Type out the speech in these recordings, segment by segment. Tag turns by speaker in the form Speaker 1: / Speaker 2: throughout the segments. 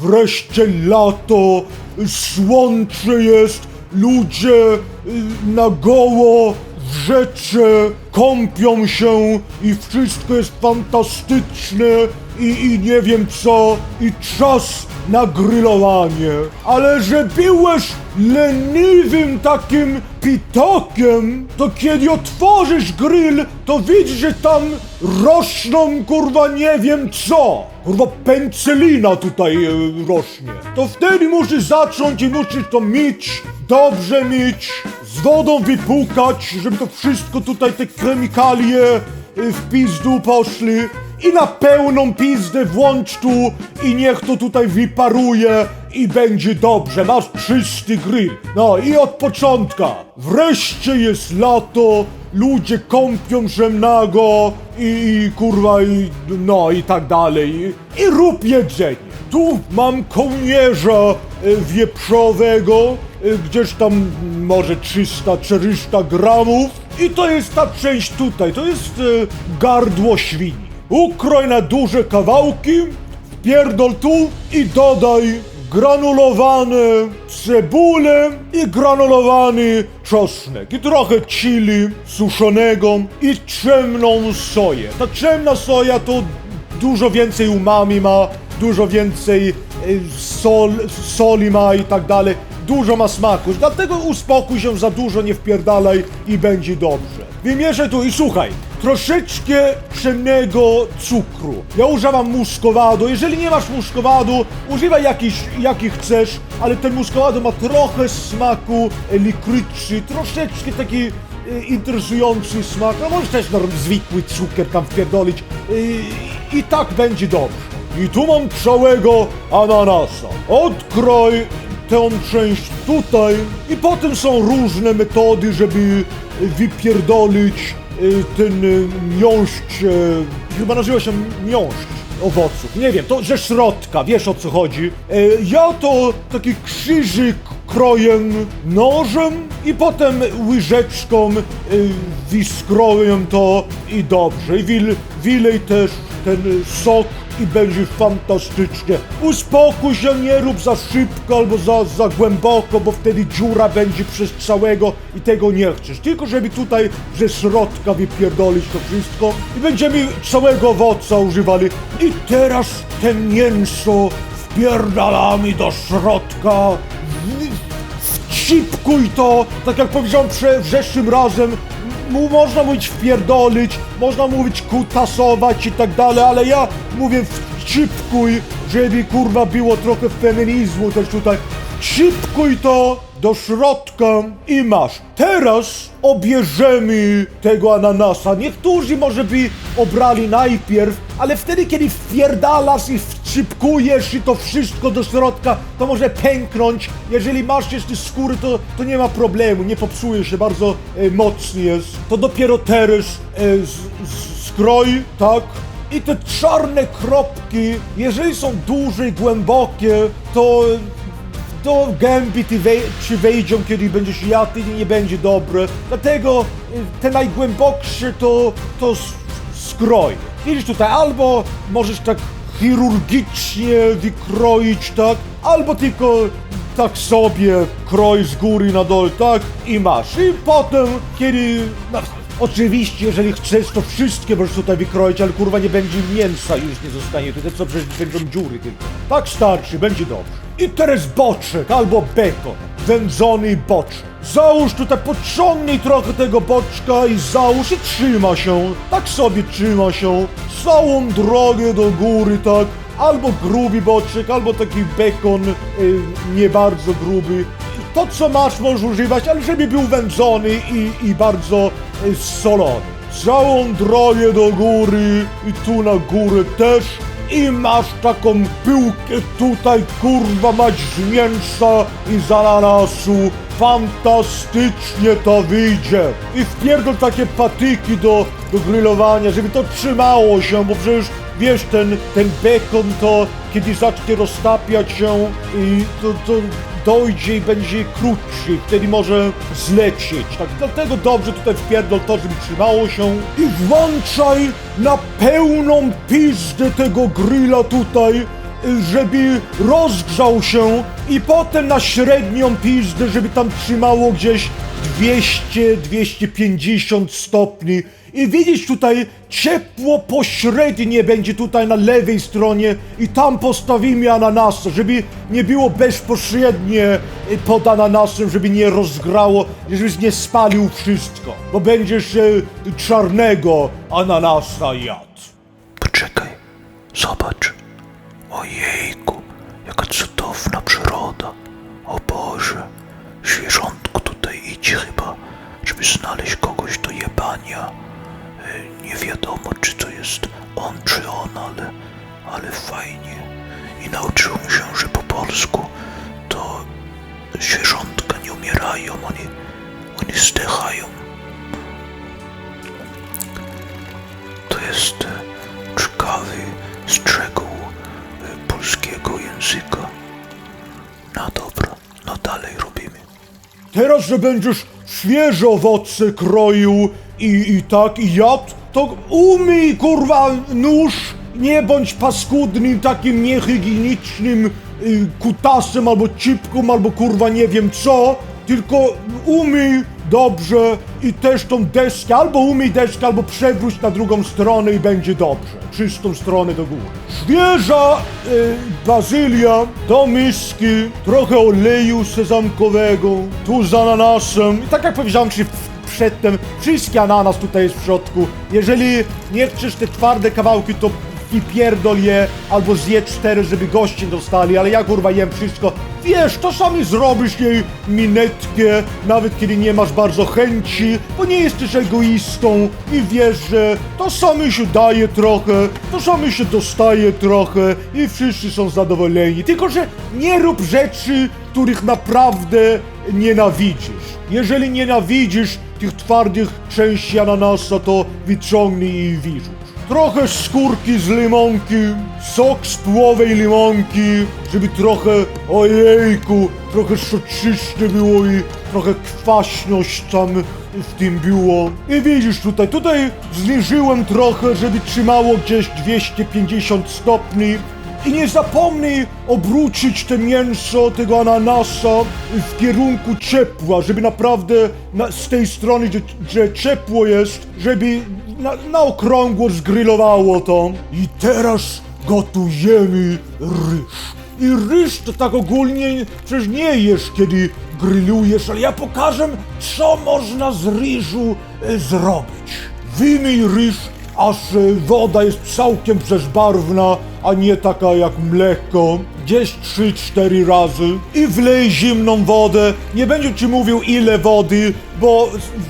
Speaker 1: Wreszcie lato, słońce jest, ludzie y, na goło w rzece kąpią się i wszystko jest fantastyczne i, i nie wiem co i czas na grillowanie. Ale że byłeś leniwym takim pitokiem, to kiedy otworzysz grill, to widzisz, że tam rośną kurwa nie wiem co. Kurwa pęcelina tutaj e, rośnie. To wtedy musisz zacząć i musisz to mieć, dobrze mieć, z wodą wypukać, żeby to wszystko tutaj, te chemikalie y, w pizdu poszli i na pełną pizdę włącz tu i niech to tutaj wyparuje i będzie dobrze, masz czysty grill. No i od początka, wreszcie jest lato, ludzie kąpią się nago i, i kurwa i no i tak dalej i, i rób jedzenie. Tu mam kołnierza y, wieprzowego, y, gdzieś tam może 300-400 gramów i to jest ta część tutaj, to jest y, gardło świni. Ukroj na duże kawałki, wpierdol tu i dodaj granulowane cebulę i granulowany czosnek i trochę chili suszonego i ciemną soję. Ta ciemna soja to dużo więcej umami ma, dużo więcej y, sol, soli ma i tak dalej. Dużo ma smaku, dlatego uspokój się za dużo, nie wpierdalaj i będzie dobrze. Wymierzę tu i słuchaj, troszeczkę pszennego cukru. Ja używam muskowadu, jeżeli nie masz muskowadu, używaj jakiś, jaki chcesz, ale ten muskowadu ma trochę smaku likryczny, troszeczkę taki e, interesujący smak, a możesz też no, zwykły cukier tam wpierdolić e, i tak będzie dobrze. I tu mam całego ananasa. Odkroj tę część tutaj i potem są różne metody, żeby wypierdolić ten y, miąższ, y, chyba nazywa się miąższ owoców. Nie wiem, to ze środka, wiesz o co chodzi. Y, Ja to taki krzyżyk kroję nożem i potem łyżeczką y, wiskroję to i dobrze. I wil, wilej też ten sok i będzie fantastycznie. Uspokój się, nie rób za szybko albo za, za głęboko, bo wtedy dziura będzie przez całego i tego nie chcesz. Tylko żeby tutaj ze środka wypierdolić to wszystko i będziemy całego owoca używali. I teraz te mięso wpierdalamy do środka. Wcipkuj to, tak jak powiedziałem prze, zeszłym razem, mu można mówić wpierdolić, można mówić kutasować i tak dalej, ale ja mówię wcipkuj, żeby kurwa było trochę feminizmu też tutaj. Wcipkuj to do środka i masz. Teraz obierzemy tego ananasa. Niektórzy może by obrali najpierw, ale wtedy, kiedy wpierdalasz i wczypkujesz i to wszystko do środka, to może pęknąć. Jeżeli masz jeszcze skóry, to, to nie ma problemu, nie popsuje się, bardzo e, mocny jest. To dopiero teraz e, skroj, tak? I te czarne kropki, jeżeli są duże i głębokie, to do gęby ty wej ci wejdą, kiedy będziesz jadł i nie będzie dobre. Dlatego y, te najgłęboksze to, to skroj. Widzisz tutaj, albo możesz tak chirurgicznie wykroić, tak? Albo tylko tak sobie kroj z góry na dole, tak? I masz. I potem, kiedy... No, oczywiście, jeżeli chcesz, to wszystkie możesz tutaj wykroić, ale kurwa nie będzie mięsa już nie zostanie tutaj, co przecież będą dziury tylko. Tak starczy, będzie dobrze. I teraz boczek albo bekon, wędzony boczek. Załóż tutaj, podciągnij trochę tego boczka i załóż i trzyma się. Tak sobie trzyma się. Całą drogę do góry, tak. Albo gruby boczek, albo taki bekon y, nie bardzo gruby. To co masz możesz używać, ale żeby był wędzony i, i bardzo y, solony. Całą drogę do góry i tu na górę też. I masz taką pyłkę tutaj, kurwa mać z mięsa i z ananasu. Fantastycznie to wyjdzie. I wpierdol takie patyki do, do grillowania, żeby to trzymało się, bo przecież wiesz, ten, ten bekon to kiedy zacznie roztapiać się i to, to dojdzie i będzie krótszy, wtedy może zlecieć. Tak, dlatego dobrze tutaj wpierdol to, żeby trzymało się i włączaj na pełną pizdę tego grilla tutaj żeby rozgrzał się i potem na średnią pizdę, żeby tam trzymało gdzieś 200-250 stopni. I widzisz tutaj ciepło pośrednie będzie tutaj na lewej stronie i tam postawimy ananasa, żeby nie było bezpośrednie y, pod ananasem, żeby nie rozgrało, żebyś nie spalił wszystko, bo będziesz y, czarnego ananasa jadł.
Speaker 2: Poczekaj, zobacz. Ojejku, jaka cudowna kogoś do jebania. Y, Nie wiadomo, czy to jest on, czy ona, ale, ale fajnie. I nauczyłem się, że po polsku to zwierzątka nie umierają, oni, oni zdychają. To jest e, ciekawy strzegł e, polskiego języka. No dobra, no dalej robimy.
Speaker 1: Teraz, że będziesz świeże owoce kroił i, i tak, i jadł, to umyj, kurwa, nóż, nie bądź paskudnym, takim niehygienicznym y, kutasem, albo cipką, albo kurwa nie wiem co, tylko umyj dobrze i też tą deskę, albo umyj deskę, albo przewróć na drugą stronę i będzie dobrze. Czystą stronę do góry. Świeża y, bazylia do miski, trochę oleju sezamkowego, tu z ananasem. I tak jak powiedziałem ci przedtem, wszystkie ananas tutaj jest w środku. Jeżeli nie chcesz te twarde kawałki, to wypierdol je albo zje cztery, żeby goście dostali, ale ja kurwa jem wszystko. Wiesz, czasami zrobisz jej minetkę, nawet kiedy nie masz bardzo chęci, bo nie jesteś egoistą i wiesz, że to sami się daje trochę, to sami się dostaje trochę i wszyscy są zadowoleni. Tylko, że nie rób rzeczy, których naprawdę nienawidzisz. Jeżeli nienawidzisz tych twardych części ananasa, to wyciągnij i wyrzuć. Trochę skórki z limonki, sok z połowej limonki, żeby trochę, ojejku, trochę soczyste było i trochę kwaśność tam w tym było. I widzisz tutaj, tutaj zniżyłem trochę, żeby trzymało gdzieś 250 stopni. I nie zapomnij obrócić te mięso tego ananasa w kierunku ciepła, żeby naprawdę na, z tej strony, gdzie, gdzie ciepło jest, żeby na, na okrągło zgrillowało to. I teraz gotujemy ryż. I ryż to tak ogólnie przecież nie jesz, kiedy grillujesz, ale ja pokażę, co można z ryżu e, zrobić. Wyjmij ryż, aż e, woda jest całkiem bezbarwna, a nie taka jak mleko. Gdzieś 3-4 razy i wlej zimną wodę. Nie będę ci mówił ile wody, bo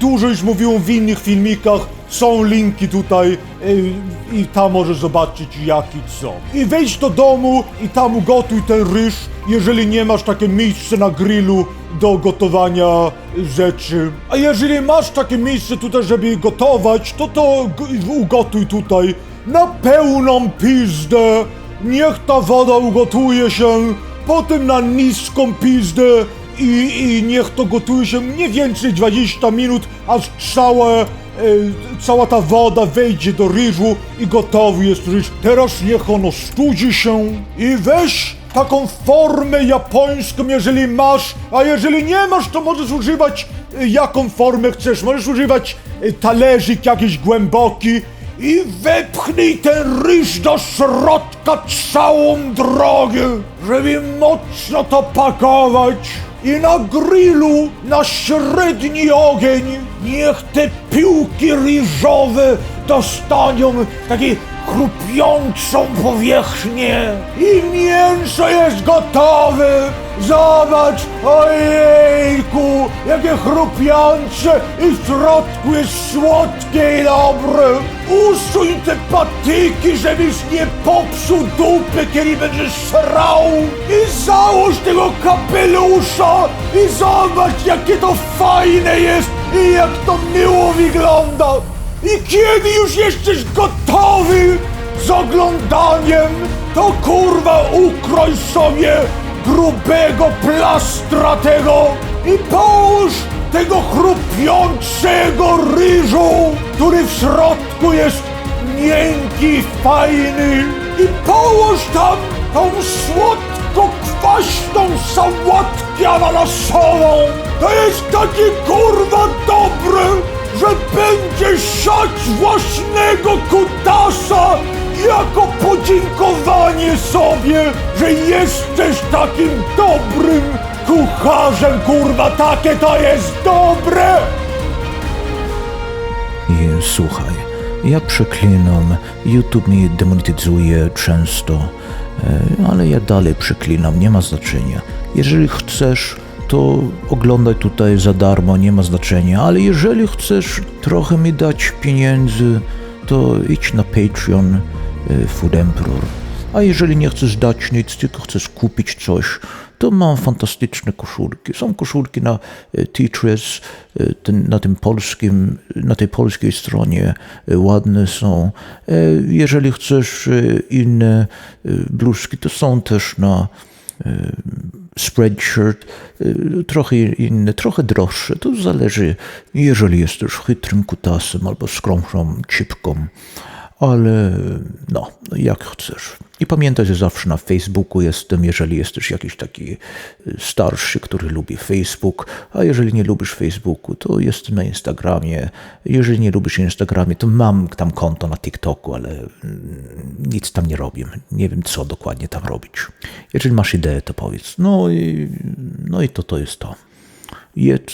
Speaker 1: dużo już mówiłem w innych filmikach. Są linki tutaj y, i tam możesz zobaczyć jaki co. I wejdź do domu i tam ugotuj ten ryż, jeżeli nie masz takie miejsce na grillu do gotowania rzeczy. A jeżeli masz takie miejsce tutaj, żeby gotować, to to ugotuj tutaj na pełną pizdę. Niech ta woda ugotuje się, potem na niską pizdę i, i niech to gotuje się mniej więcej 20 minut, aż całe, cała ta woda wejdzie do ryżu i gotowy jest ryż. Teraz niech ono studzi się i weź taką formę japońską, jeżeli masz, a jeżeli nie masz, to możesz używać e, jaką formę chcesz. Możesz używać e, talerzyk jakiś głęboki i wepchnij ten ryż do środka całą drogę, żeby mocno to pakować. I na grillu, na średni ogień, niech te piłki ryżowe dostaną takiej chrupiącą powierzchnię. I mięso jest gotowe. Zobacz, ojejku, jakie chrupiące i w środku jest słodkie i dobre. Usuń te patyki, żebyś nie popsuł dupy, kiedy będziesz srał. I załóż tego kapelusza i zobacz, jakie to fajne jest i jak to miło wygląda. I kiedy już jesteś gotowy z oglądaniem, to kurwa ukroj sobie grubego plastra tego i połóż tego chrupiącego ryżu, który w środku jest miękki, fajny i połóż tam tą słodko-kwaśną sałatkę ananasową. To jest taki kurwa dobry, że będzie siać własnego kutasa jako podziękowanie sobie, że jesteś takim dobrym kucharzem, kurwa, takie to jest dobre!
Speaker 2: I słuchaj, ja przeklinam, YouTube mnie demonetyzuje często, ale ja dalej przeklinam, nie ma znaczenia. Jeżeli chcesz, to oglądaj tutaj za darmo, nie ma znaczenia, ale jeżeli chcesz trochę mi dać pieniędzy, to idź na Patreon e, Food Emperor. A jeżeli nie chcesz dać nic, tylko chcesz kupić coś, to mam fantastyczne koszulki. Są koszulki na e, e, ten, na tym polskim, na tej polskiej stronie e, ładne są. Jeżeli chcesz inne bluzki, to są też na spreadshirt, trochę inne, trochę droższe. To zależy, jeżeli jesteś chytrym kutasem albo skromną cipką ale no, jak chcesz. I pamiętaj, że zawsze na Facebooku jestem, jeżeli jesteś jakiś taki y, starszy, który lubi Facebook, a jeżeli nie lubisz Facebooku, to jestem na Instagramie. Jeżeli nie lubisz Instagramie, to mam tam konto na TikToku, ale mm, nic tam nie robię. Nie wiem, co dokładnie tam robić. Jeżeli masz ideę, to powiedz. No i, no i to to jest to. Jedz,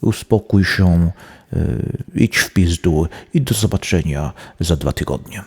Speaker 2: uspokój się, y, idź w pizdu i do zobaczenia za dwa tygodnie.